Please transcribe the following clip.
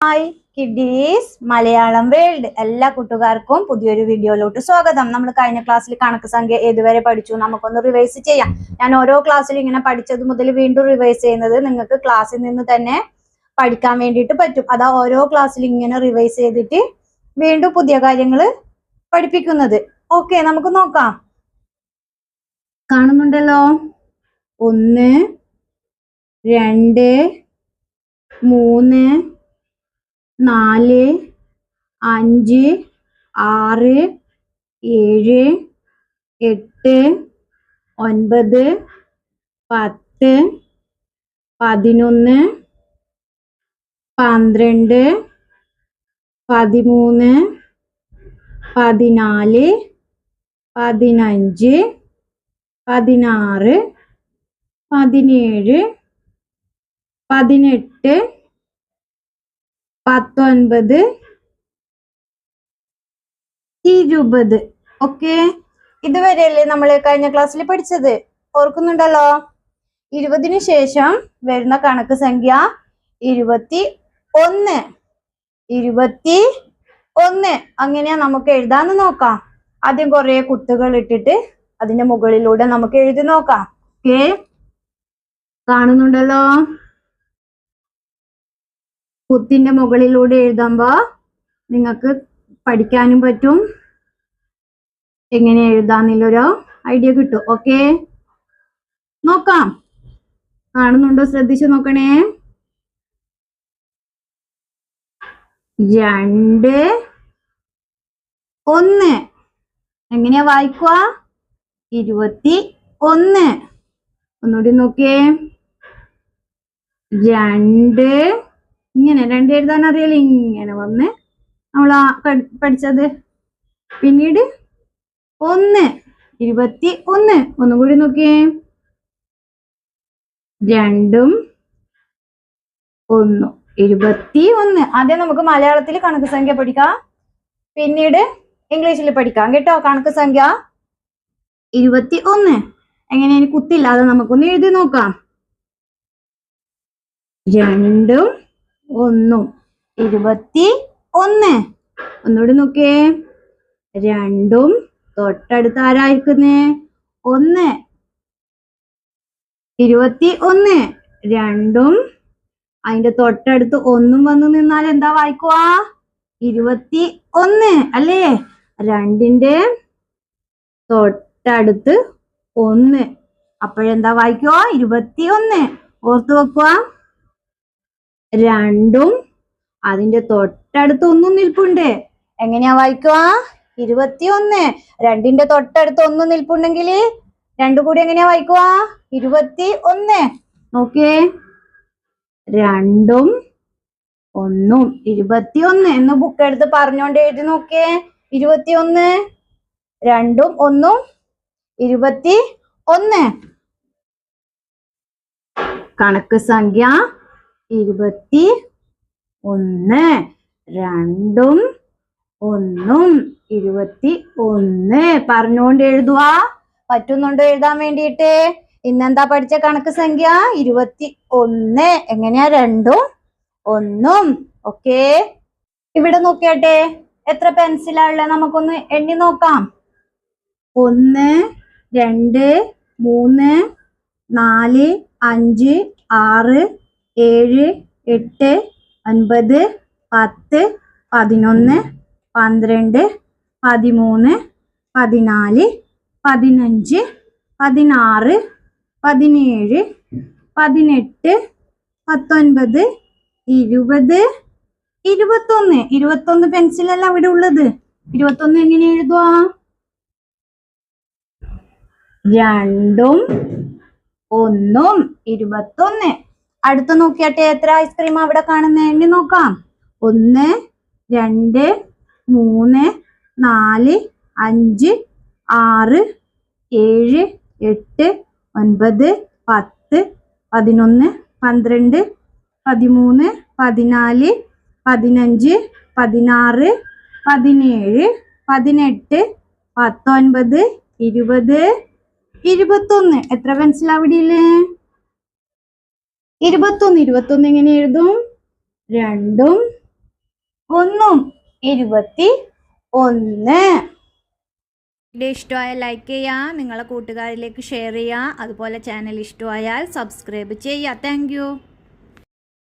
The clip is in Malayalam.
ഹായ് കിഡീസ് മലയാളം വേൾഡ് എല്ലാ കൂട്ടുകാർക്കും പുതിയൊരു വീഡിയോയിലോട്ട് സ്വാഗതം. നമ്മൾ കഴിഞ്ഞ ക്ലാസ്സിൽ കണക്ക് സംഖ്യ ഏതുവരെ പഠിച്ചു? നമുക്കൊന്ന് റിവൈസ് ചെയ്യാം. ഞാൻ ഓരോ ക്ലാസ്സിലും ഇങ്ങനെ പഠിച്ചത് മുതൽ വീണ്ടും റിവൈസ് ചെയ്യുന്നത് നിങ്ങൾക്ക് ക്ലാസ്സിൽ നിന്ന് തന്നെ പഠിക്കാൻ വേണ്ടിയിട്ട് പറ്റും. അതാ ഓരോ ക്ലാസ്സിലും ഇങ്ങനെ റിവൈസ് ചെയ്തിട്ട് വീണ്ടും പുതിയ കാര്യങ്ങൾ പഠിപ്പിക്കുന്നത്. ഓക്കെ നമുക്ക് നോക്കാം. കാണുന്നുണ്ടല്ലോ? ഒന്ന് രണ്ട് മൂന്ന് നാല് അഞ്ച് ആറ് ഏഴ് എട്ട് ഒൻപത് പത്ത് പതിനൊന്ന് പന്ത്രണ്ട് പതിമൂന്ന് പതിനാല് പതിനഞ്ച് പതിനാറ് പതിനേഴ് പതിനെട്ട് പത്തൊൻപത്. ഇരുപത്. ഓക്കെ. ഇതുവരെയല്ലേ നമ്മൾ കഴിഞ്ഞ ക്ലാസ്സിൽ പഠിച്ചത്? ഓർക്കുന്നുണ്ടല്ലോ? ഇരുപതിന് ശേഷം വരുന്ന കണക്ക് സംഖ്യ ഇരുപത്തി ഒന്ന്. ഇരുപത്തി ഒന്ന്. അങ്ങനെയാ നമുക്ക് എഴുതാന്ന് നോക്കാം. ആദ്യം കുറെ കുത്തുകൾ ഇട്ടിട്ട് അതിന്റെ മുകളിലൂടെ നമുക്ക് എഴുതി നോക്കാം. ഓക്കെ. കാണുന്നുണ്ടല്ലോ? കുത്തിന്റെ മുകളിലൂടെ എഴുതുമ്പോ നിങ്ങൾക്ക് പഠിക്കാനും പറ്റും. എങ്ങനെ എഴുതാന്നുള്ളൊരു ഐഡിയ കിട്ടും. ഓക്കെ? നോക്കാം. കാണുന്നുണ്ടോ? ശ്രദ്ധിച്ചു നോക്കണേ. രണ്ട് ഒന്ന്. എങ്ങനെയാ വായിക്കുക ഇരുപത്തി ഒന്ന്. ഒന്നുകൂടി നോക്കിയേ. രണ്ട് ഇങ്ങനെ രണ്ട് എഴുതാൻ അറിയാലോ ഇങ്ങനെ വന്ന് നമ്മൾ ആ പഠിച്ചത്. പിന്നീട് ഒന്ന് ഇരുപത്തി ഒന്ന്. ഒന്നും കൂടി നോക്കിയേ. രണ്ടും ഒന്നും ഇരുപത്തി ഒന്ന്. ആദ്യം നമുക്ക് മലയാളത്തിൽ കണക്ക് സംഖ്യ പഠിക്കാം. പിന്നീട് ഇംഗ്ലീഷിൽ പഠിക്കാം കേട്ടോ. കണക്ക് സംഖ്യ ഇരുപത്തി ഒന്ന്. എങ്ങനെ കുത്തില്ല കുത്തില്ലാതെ നമുക്കൊന്ന് എഴുതി നോക്കാം. രണ്ടും ഒന്നും. ഇരുപത്തി ഒന്ന്. ഒന്നുകൂടി നോക്കേ രണ്ടും തൊട്ടടുത്ത് ആരായിരിക്കുന്നേ? ഒന്ന്. ഇരുപത്തി ഒന്ന്. രണ്ടും അതിന്റെ തൊട്ടടുത്ത് ഒന്നും വന്ന് നിന്നാൽ എന്താ വായിക്കുക? ഇരുപത്തി ഒന്ന് അല്ലേ? രണ്ടിന്റെ തൊട്ടടുത്ത് ഒന്ന്. അപ്പോഴെന്താ വായിക്കുക? ഇരുപത്തി ഒന്ന്. ഓർത്ത് വെക്കുക. രണ്ടും അതിന്റെ തൊട്ടടുത്ത് ഒന്നും നിൽപ്പുണ്ട്. എങ്ങനെയാ വായിക്കുക? ഇരുപത്തിയൊന്ന്. രണ്ടിന്റെ തൊട്ടടുത്ത് ഒന്ന് നിൽപ്പുണ്ടെങ്കിൽ രണ്ടു കൂടി എങ്ങനെയാ വായിക്കുക? ഇരുപത്തി ഒന്ന് നോക്കിയേ. രണ്ടും ഒന്നും. ഇരുപത്തിയൊന്ന്. എന്ന് ബുക്ക് എടുത്ത് പറഞ്ഞോണ്ട് എഴുതി നോക്കിയേ. ഇരുപത്തിയൊന്ന്. രണ്ടും ഒന്നും. ഇരുപത്തി ഒന്ന് കണക്ക് സംഖ്യ ഇരുപത്തി ഒന്ന്. രണ്ടും ഒന്നും ഇരുപത്തി ഒന്ന്. പറഞ്ഞുകൊണ്ട് എഴുതുക പറ്റുന്നുണ്ടോ എഴുതാൻ വേണ്ടിയിട്ട്? ഇന്നെന്താ പഠിച്ച കണക്ക് സംഖ്യ? ഇരുപത്തി ഒന്ന്. എങ്ങനെയാ? രണ്ടും ഒന്നും. ഓക്കെ. ഇവിടെ നോക്കിയാട്ടെ. എത്ര പെൻസിലാ ഉള്ളത് നമുക്കൊന്ന് എണ്ണി നോക്കാം. ഒന്ന് രണ്ട് മൂന്ന് നാല് അഞ്ച് ആറ് ഏഴ് എട്ട് ഒൻപത് പത്ത് പതിനൊന്ന് പന്ത്രണ്ട് പതിമൂന്ന് പതിനാല് പതിനഞ്ച് പതിനാറ് പതിനേഴ് പതിനെട്ട് പത്തൊൻപത് ഇരുപത് ഇരുപത്തൊന്ന്. ഇരുപത്തൊന്ന് പെൻസിലല്ല അവിടെ ഉള്ളത്. ഇരുപത്തൊന്ന് എങ്ങനെ എഴുതുക രണ്ടും ഒന്നും. ഇരുപത്തൊന്ന്. അടുത്ത് നോക്കിയാട്ടെ എത്ര ഐസ്ക്രീം അവിടെ കാണുന്ന? എണ്ണി നോക്കാം. ഒന്ന് രണ്ട് മൂന്ന് നാല് അഞ്ച് ആറ് ഏഴ് എട്ട് ഒൻപത് പത്ത് പതിനൊന്ന് പന്ത്രണ്ട് പതിമൂന്ന് പതിനാല് പതിനഞ്ച് പതിനാറ് പതിനേഴ് പതിനെട്ട് പത്തൊൻപത് ഇരുപത് ഇരുപത്തൊന്ന്. എത്ര പെൻസിൽ അവിടെ ഇല്ലേ ഇരുപത്തൊന്ന് ഇരുപത്തൊന്ന് എങ്ങനെ എഴുതും? രണ്ടും ഒന്നും ഇരുപത്തി ഒന്ന്. വീഡിയോ ഇഷ്ടമായ ലൈക്ക് ചെയ്യുക നിങ്ങളെ കൂട്ടുകാരിലേക്ക് ഷെയർ ചെയ്യുക അതുപോലെ ചാനൽ ഇഷ്ടമായാൽ സബ്സ്ക്രൈബ് ചെയ്യുക താങ്ക്